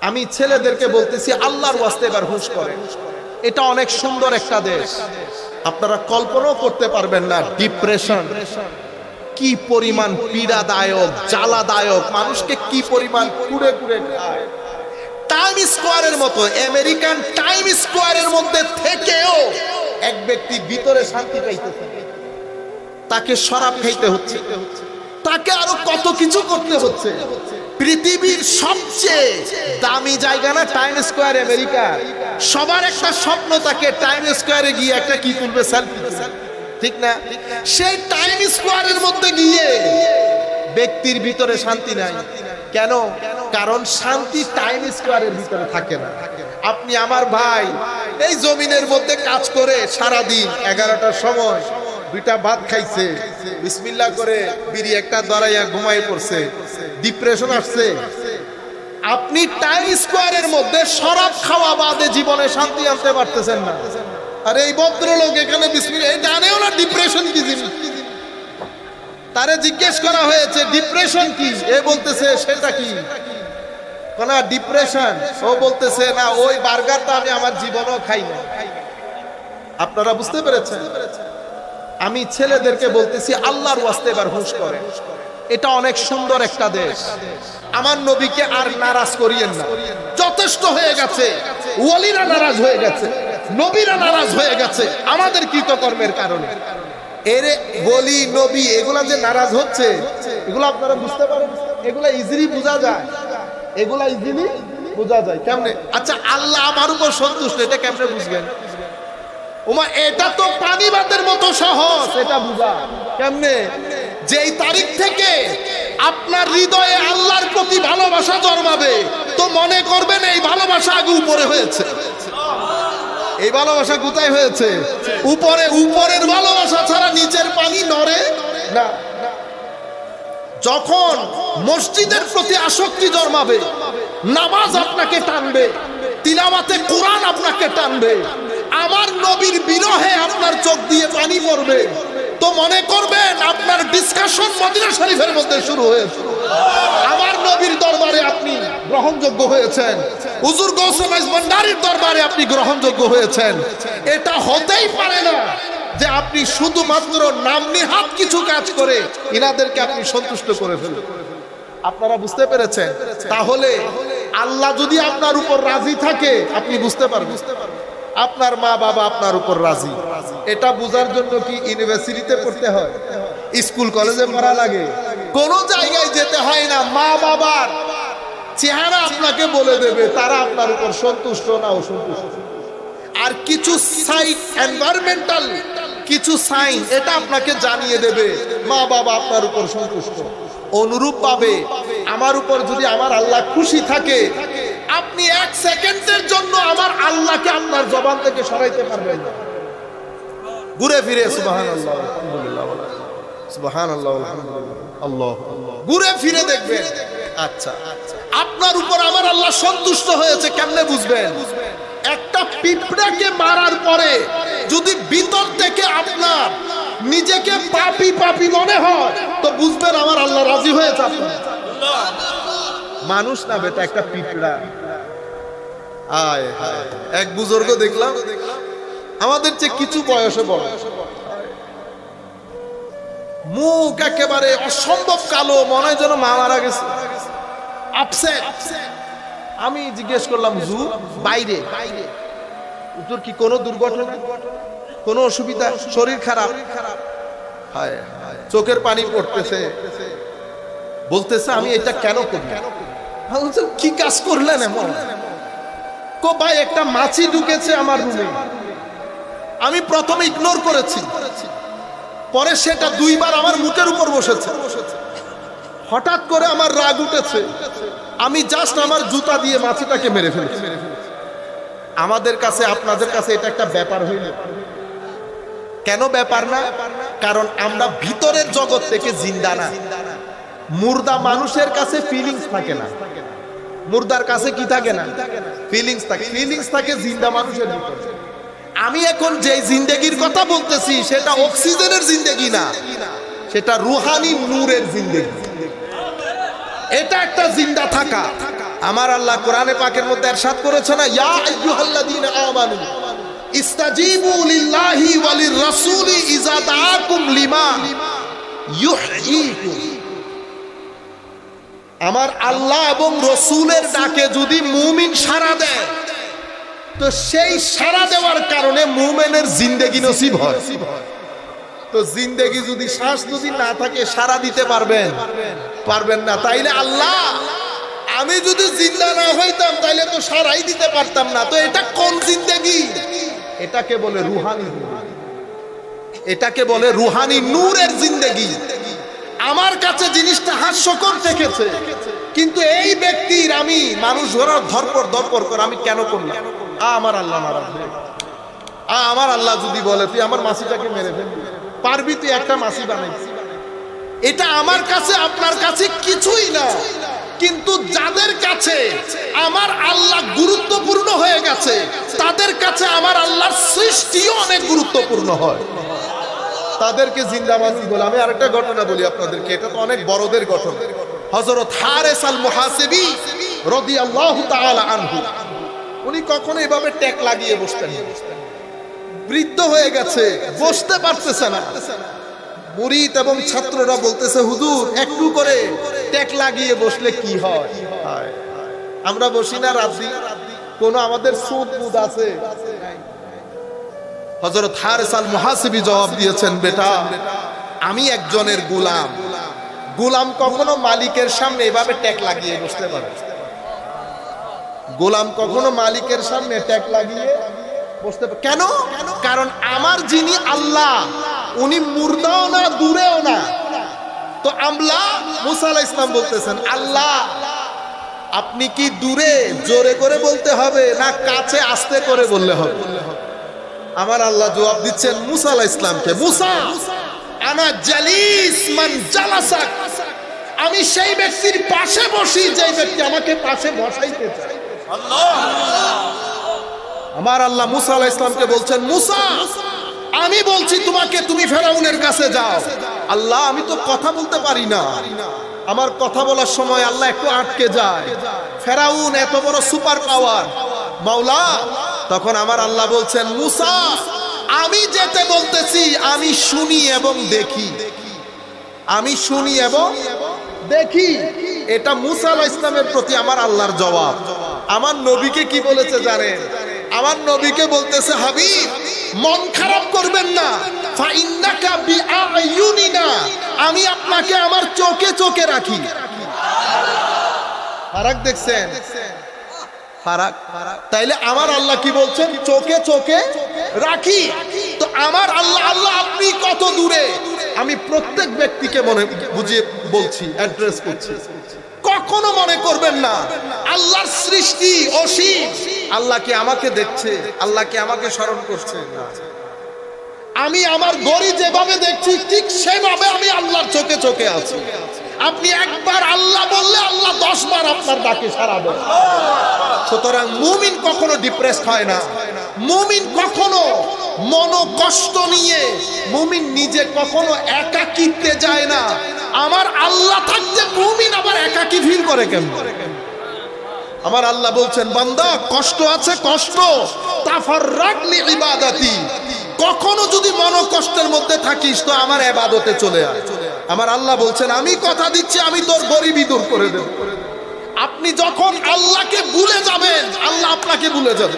আমি ছেলেদেরকে বলতেছি, আল্লাহর ওয়াস্তে এবার হুশ করে। এটা অনেক সুন্দর একটা দেশ। আপনারা কল্পনাও করতে পারবেন না, ডিপ্রেশন। কি পরিমাণ পীড়াদায়ক, জ্বালাদায়ক, মানুষকে কি পরিমাণ কুড়ে কুড়ে খায়। টাইম স্কোয়ারের মতো, আমেরিকান টাইম স্কোয়ারের মধ্যে থেকেও এক ব্যক্তি ভিতরে শান্তি পাইতেছে। তাকে শরাব খাইতে হচ্ছে। তাকে আরও কত কিছু করতে হচ্ছে। পৃথিবীর সবচেয়ে দামি জায়গা না টাইম স্কোয়ার আমেরিকা সবার একটা স্বপ্ন থাকে টাইম স্কোয়ারে গিয়ে একটা কি তুলবে সেলফি ঠিক না? সেই টাইম স্কোয়ারের মধ্যে গিয়ে ব্যক্তির ভিতরে শান্তি নাই। কেন? কারণ শান্তি টাইম স্কোয়ারের ভিতরে থাকে না। আপনি আমার ভাই, এই জমিনের মধ্যে কাজ করে সারা দিন এগারোটার সময় দুইটা ভাত খাইছে। বিসমিল্লা করে বিড়ি একটা দরাইয়া ঘুমাই পড়ছে। ডিপ্রেশন আসছে। আপনি টাইম স্কোয়ারের মধ্যে শরাব খাওয়া বাদে জীবনে শান্তি আনতে পারতেছেন না। আর এই ভদ্রলোক এখানে জানেও না ডিপ্রেশন কি জিনিস? তারে জিজ্ঞেস করা হয়েছে ডিপ্রেশন কি? এ বলতেছে, সেটা কি? কোন ডিপ্রেশন ও বলতেছে, না, ওই বার্গারটা আমি আমার জীবনেও খাই না আপনারা বুঝতে পেরেছেন? আমি ছেলেদেরকে বলতেছি, আল্লাহর ওয়াস্তে এবার হুঁশ করে এটা অনেক সুন্দর একটা দেশ। আমার নবীকে আর নারাজ করিয়েন না। যথেষ্ট হয়ে গেছে। ওয়ালিরা নারাজ হয়ে গেছে। নবীরা নারাজ হয়ে গেছে। আমাদের কৃতকর্মের কারণে। এরে বলি, নবী, এগুলা যে নারাজ হচ্ছে, এগুলো আপনারা বুঝতে পারেন? এগুলা ইজিলি বোঝা যায়। এগুলা ইজিলি বোঝা যায়। কেমনে? আচ্ছা আল্লাহ আমার উপর সন্তুষ্ট, এটা কেমনে বুঝবেন? ওমা এটা তো পানিবাদের মতো সহজ, এটা বুঝা। কেমনে? যেই তারিখ থেকে আপনার হৃদয়ে আল্লাহর প্রতি ভালোবাসা জন্মাবে, তো মনে করবেন এই ভালোবাসা আগে উপরে হয়েছে। এই ভালোবাসা কোথায় হয়েছে? উপরে, উপরের ভালোবাসা ছাড়া নিচের পানি নড়ে না। যখন মসজিদের প্রতি আসক্তি জন্মাবে, নামাজ আপনাকে টানবে, তিলাওয়াতে কোরআন আপনাকে টানবে, আমার নবীর বিরহে আপনার চোখ দিয়ে পানি পড়বে, তো মনে আপনার ডিসকাশন মদিনা শরীফের মধ্যে শুরু হয়েছে আমার নবীর দরবারে আপনি গ্রহণযোগ্য হয়েছেন। হুজুর গৌসেম ভান্ডারির দরবারে আপনি গ্রহণযোগ্য হয়েছেন। এটা হতেই পারে না যে আপনি শুধুমাত্র নাম নিহাত কিছু কাজ করে ইনাদেরকে আপনি সন্তুষ্ট করে ফেলবেন আপনারা বুঝতে পেরেছেন? তাহলে আল্লাহ যদি আপনার উপর রাজি থাকে, আপনি বুঝতে পারবেন। আপনার মা বাবা আপনার উপর রাজি। এটা বোঝার জন্য কি ইউনিভার্সিটিতে পড়তে হয়? স্কুল কলেজে পড়া লাগে। কোন জায়গায় যেতে হয় না, মা বাবার চেহারা আপনাকে বলে দেবে, তারা আপনার উপর সন্তুষ্ট না অসন্তুষ্ট। আর কিছু সাইট এনভায়রনমেন্টাল কিছু সাইন, এটা আপনাকে জানিয়ে দেবে, মা বাবা আপনার উপর সন্তুষ্ট। অনুরূপ পাবে আমার উপর যদি আমার আল্লাহ খুশি থাকে, আপনি এক সেকেন্ডের জন্য আমার আল্লাহকে আপনার জবান থেকে সরাইতে পারবেন ঘুরে ফিরে সুবাহান আল্লাহ আল্লাহ। ঘুরে ফিরে দেখবেন আচ্ছা আপনার উপর আমার আল্লাহ সন্তুষ্ট হয়েছে কেমনে বুঝবেন? একটা পিঁপড়াকে মারার পরে যদি ভিতর থেকে আপনার নিজেকে পাপি পাপি মনে হয় তো বুঝবেন আমার আল্লাহ রাজি হয়েছে আপনার মানুষ না বেটা একটা পিঁপড়া। আয় হায় এক বুজুর্গ দেখলাম আমাদের চেয়ে কিছু বয়সে বড়। মুখ একেবারে অসম্ভব কালো, মনে যেন মা মারা গেছে। আমি জিজ্ঞেস করলাম, জু, বাইরে? তোর কি, কোনো দুর্ঘটনা? কোনো অসুবিধা? শরীর খারাপ? হায় চোখের পানি পড়তেছে। বলতেছে, আমি এটা কেন করি? কি কাজ করলেন এমন? কো, ভাই, একটা মাছি ঢুকেছে আমার রুমে আমি প্রথমে ইগনোর করেছি। পরে সেটা দুইবার আমার মুখের উপর বসেছে। হঠাৎ করে আমার রাগ উঠেছে। আমি জাস্ট আমার জুতা দিয়ে মাছিটাকে মেরে ফেলেছি। আমাদের কাছে, আপনাদের কাছে এটা একটা ব্যাপার হইল। কেন ব্যাপার না? কারণ আমরা ভিতরের জগৎ থেকে জিন্দা না। মুর্দা মানুষের কাছে ফিলিংস থাকে না। মুর্দার কাছে কি থাকে না? ফিলিংস থাকে। ফিলিংস থাকে জিন্দা মানুষের ভিতরে। আমি এখন যে জিন্দেগির কথা বলতেছি, সেটা অক্সিজেনের জিন্দেগি না। সেটা রুহানি নূরের জিন্দেগি। এটা একটা জিন্দা থাকা। আমার আল্লাহ কোরআনে পাকের মধ্যে এরশাদ করেছে না, ইয়া আইয়ুহাল্লাযীনা আমানু, ইস্তাজিবু লিল্লাহি ওয়া লির-রাসূলি ইযা দাআকুম লিমা ইউহয়িকুম আমার আল্লাহ এবং রসুলের ডাকে যদি মুমিন সাড়া দেয় তো সেই সাড়া দেওয়ার কারণে মুমেনের জিন্দেগি নসিব হয়। তো জিন্দেগি যদি শ্বাস যদি না থাকে, সাড়া দিতে পারবেন। পারবেন না। তাইলে আল্লাহ, আমি যদি জিন্দা না হইতাম, তাইলে তো সারাই দিতে পারতাম না। তো এটা কোন জিন্দেগি? এটাকে বলে রুহানি এটাকে বলে রুহানি নূরের জিন্দেগি। আমার কাছে জিনিসটা হাস্যকর দেখেছে। কিন্তু এই ব্যক্তির আমি, মানুষ ধরার ধরপর ধরপর করে আমি কেন করলাম? আমার আল্লাহ আ, আমার আল্লাহ যদি বলে তুই আমার মাসিটাকে মেরে ফেলবি। পারবি তুই একটা মাসি বানাইছি এটা আমার কাছে আপনার কাছে কিছুই না। কিন্তু যাদের কাছে আমার আল্লাহ গুরুত্বপূর্ণ হয়ে গেছে তাদের কাছে আমার আল্লাহর সৃষ্টিও অনেক গুরুত্বপূর্ণ হয়। তাদেরকে জিন্দা বলে আমি আরেকটা ঘটনা বলি আপনাদেরকে এটা তো অনেক বড়দের ঘটনা। হযরত হারেস আল মুহাসিবি রাদিয়াল্লাহু তাআলা আনহু। উনি কখনো এভাবে ট্যাক লাগিয়ে বসতেন বৃদ্ধ হয়ে গেছে, বসতে পারতেছে না। মুরিদ এবং ছাত্ররা বলতেছে, হুজুর, একটু করে ট্যাক লাগিয়ে বসলে কি হয়? আমরা বসি না রাত্রি। কোন আমাদের সুদ বুদ আছে? হজরত হারেস আল মুহাসিবি জবাব দিয়েছেন, বেটা, আমি একজনের গুলাম। গুলাম কখনো মালিকের সামনে এভাবে ট্যাক লাগিয়ে বসতে পারে গোলাম কখনো মালিকের সামনে ট্যাগ লাগিয়ে বসতে কেন? কারণ আমার যিনি আল্লাহ, উনি মুর্দাও না, দূরেও না। তো আমলা মুসা আলাইহিস ইসলাম বলতেছেন, আল্লাহ, আপনি কি দূরে জোরে করে বলতে হবে না কাছে আস্তে করে বললে হবে? আমার আল্লাহ জবাব দিচ্ছেন মুসা আলাহ ইসলামকে মুসা, আনা জালিস মান জালাসাক। আমি সেই ব্যক্তির পাশে বসি যে ব্যক্তি আমাকে পাশে বসাইতে চায়। আমার আল্লাহ মুসা আলাহ ইসলামকে বলছেন, মুসা, আমি বলছি তোমাকে তুমি ফেরাউনের কাছে যাও। আল্লাহ, আমি তো কথা বলতে পারি না। আমার কথা বলার সময় আল্লাহ একটু আটকে যায়। ফেরাউন এত বড় সুপার পাওয়ার। মাওলা, তখন আমার আল্লাহ বলছেন, মুসা, আমি যেতে বলতেছি, আমি শুনি এবং দেখি। আমি শুনি এবং দেখি। এটা মুসা আলাহ ইসলামের প্রতি আমার আল্লাহর জবাব। আমার নবীকে কি বলেছে জানেন? আমার নবীকে বলতেছে, হাবিব, মন খারাপ করবেন না। আমি আপনাকে আমার চোখে চোখে রাখি। ফারাক দেখছেন? ফারাক। তাইলে আমার আল্লাহ কি বলছেন? চোখে চোখে রাখি। তো আমার আল্লাহ আল্লাহ আপনি কত দূরে? আমি প্রত্যেক ব্যক্তিকে মনে বুঝিয়ে বলছি, অ্যাড্রেস করছি। কখনো মনে করবেন না। আল্লাহর সৃষ্টি অসীম। আল্লাহ কি আমাকে দেখছে? আল্লাহ কি আমাকে স্মরণ করছে? আমি আমার গড়ি যেভাবে দেখছি, ঠিক সেভাবে আমি আল্লাহর চোখে চোখে আছি। আপনি একবার আল্লাহ বললে আল্লাহ দশ বার আপনার ডাকে সারা দেন সুতরাং মুমিন কখনো ডিপ্রেস হয় না। মুমিন কখনো মন কষ্ট নিয়ে মুমিন নিজে কখনো একাকিত্বে যায় না। আমার আল্লাহ থাকতে করে কেমন? আমার আল্লাহ বলছেন, বান্দা, কষ্ট আছে, কষ্ট। তাফার রাখলি ইবাদাতি। কখনো যদি মন কষ্টের মধ্যে থাকিস, তো আমার এবাদতে চলে আয়। আমার আল্লাহ বলছেন, আমি কথা দিচ্ছি, আমি তোর গরিবি দূর করে দেব। আপনি যখন আল্লাহকে ভুলে যাবেন, আল্লাহ আপনাকে ভুলে যাবে।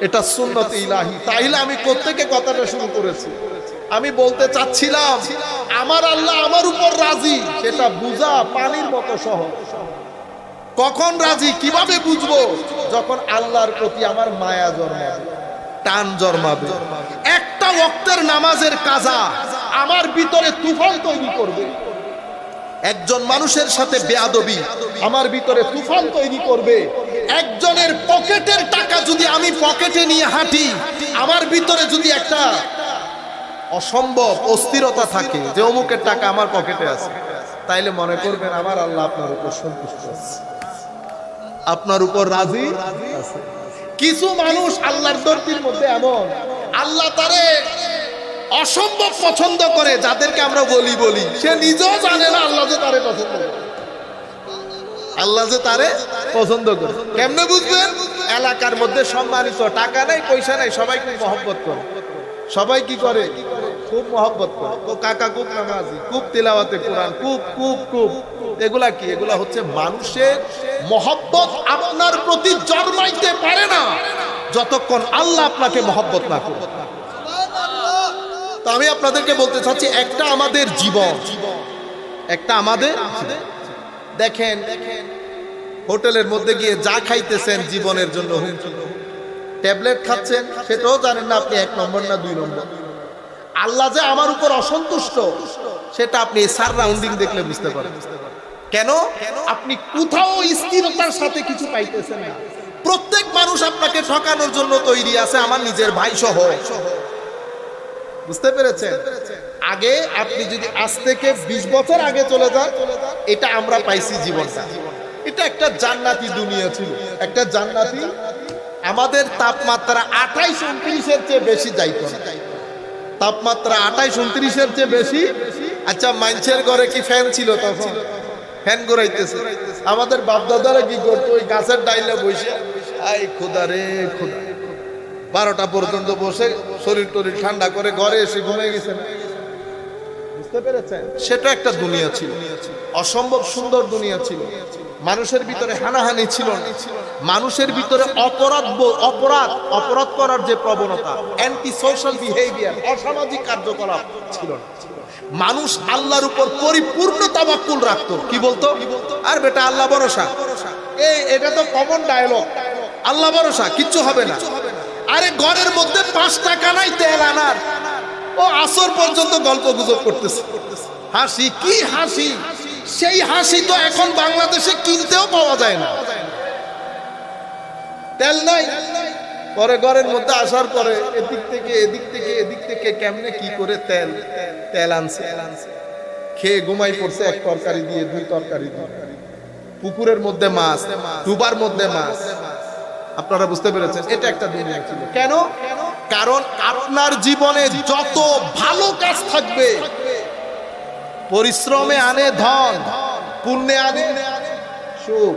এটা সুন্নত ইলাহি। তাইলে আমি কোত্থেকে কথাটা শুরু করেছি? আমি বলতে চাচ্ছিলাম, আমার আল্লাহ আমার উপর রাজি, সেটা বুঝা পানির মতো সহজ। কখন রাজি, কীভাবে বুঝব? যখন আল্লাহর প্রতি আমার মায়া জন্মাবে, টান জন্মাবে। একটা ওক্তের নামাজের কাজা আমার ভিতরে তুফান তৈরি করবে। একজন মানুষের সাথে বেয়াদবি আমার ভিতরে তুফান তৈরি করবে। একজনের পকেটের টাকা যদি আমি পকেটে নিয়ে হাঁটি, আমার ভিতরে যদি একটা অসম্ভব অস্থিরতা থাকে যে অমুকের টাকা আমার পকেটে আছে। তাইলে মনে করবেন আমার আল্লাহ আপনার উপর সন্তুষ্ট আছে। আপনার উপর রাজি আছে। কিছু মানুষ আল্লাহর দর্তির মধ্যে এমন। আল্লাহ তারে অসম্ভব পছন্দ করে, যাদেরকে আমরা বলি বলি। সে নিজেও জানে না আল্লাহ যে তারে পছন্দ করে। আল্লাহ যে তারে পছন্দ করে। কেমনে বুঝবেন? এলাকার মধ্যে সম্মানিত, টাকা নাই, পয়সা নাই, সবাই মহব্বত করে। সবাই কি করে? খুব মহব্বত করে। কাকা খুব নামাজি, খুব তিলাওয়াতে কোরআন, খুব খুব খুব। এগুলা কি? এগুলা হচ্ছে মানুষের মহব্বত আপনার প্রতি জন্মাইতে পারে না, যতক্ষণ আল্লাহ আপনাকে মহব্বত না করে। তো আমি আপনাদেরকে বলতে চাচ্ছি, একটা আমাদের জীবন, একটা আমাদের দেখেন, হোটেলের মধ্যে গিয়ে যা খাইতেছেন জীবনের জন্য। ট্যাবলেট খাচ্ছেন, সেটাও জানেন না আপনি এক নম্বর না দুই নম্বর। আল্লাহ যে আমার উপর অসন্তুষ্ট, সেটা আপনি সার রাউন্ডিং দেখলে বুঝতে পারেন কেন? আপনি কোথাও স্থিরতার সাথে কিছু পাইতেছেন না। প্রত্যেক মানুষ আপনাকে ঠকানোর জন্য তৈরি আছে আমার নিজের ভাই সহ বুঝতে পেরেছেন? আগে আপনি যদি আজ থেকে বিশ বছর আগে চলে যান, এটা আমরা পাইছি জীবনটা। এটা একটা জান্নাতি দুনিয়া ছিল। একটা জান্নাতি, আমাদের তাপমাত্রা আঠাইশ, উনত্রিশের চেয়ে বেশি যাইতো না। তাপমাত্রা আঠাইশ উনত্রিশের চেয়ে বেশি? আচ্ছা মাইনছের ঘরে কি ফ্যান ছিল তখন? ফ্যান ঘুরাইতেছে। আমাদের বাপদাদারা কি করতো? ওই গাছের ডাইলে বসে, আই খোদা রে, খোদা। বারোটা পর্যন্ত বসে শরীর টরীর ঠান্ডা করে ঘরে এসে ঘুমিয়ে গেছেন বুঝতে পেরেছেন? সেটা একটা দুনিয়া ছিল। অসম্ভব সুন্দর দুনিয়া ছিল। মানুষের ভিতরে হানাহানি ছিল মানুষের ভিতরে অপরাধ অপরাধ অপরাধ করার যে প্রবণতা অ্যান্টি সোশ্যাল বিহেভিয়ার অসামাজিক কার্যকলাপ ছিল মানুষ আল্লাহর উপর পরিপূর্ণ তাবাক্কুল রাখতো। কি বলতো? আর বেটা, আল্লাহ ভরসা। এই, এটা তো কমন ডায়লগ আল্লাহ ভরসা, কিচ্ছু হবে না। আরে ঘরের মধ্যে পাঁচ টাকা নাই তেল আনার। ও আসর পর্যন্ত গল্প গুজব করতেছে। হাসি, কি হাসি? সেই হাসি তো এখন বাংলাদেশে কিনতেও পাওয়া যায় না। তেল নাই? পরে ঘরের মধ্যে আসার পরে এদিক থেকে এদিক থেকে এদিক থেকে কেমনে কি করে তেল তেল আনছে? খেয়ে ঘুমাই পড়ছে এক তরকারি দিয়ে, দুই তরকারি দিয়ে। পুকুরের মধ্যে মাছ, ডুবার মধ্যে মাছ। আপনারা বুঝতে পেরেছেন, এটা একটা দুনিয়া ছিল। কেন? কারণ আপনার জীবনে যত ভালো কাজ থাকবে, পরিশ্রমে আনে ধন, পুণ্যে আনে সুখ,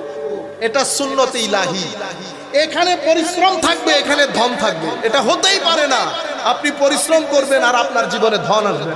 এটা সুন্নতি ইলাহি। এখানে পরিশ্রম থাকবে, এখানে ধন থাকবে, এটা হতেই পারে না। আপনি পরিশ্রম করবেন আর আপনার জীবনে ধন আসবে।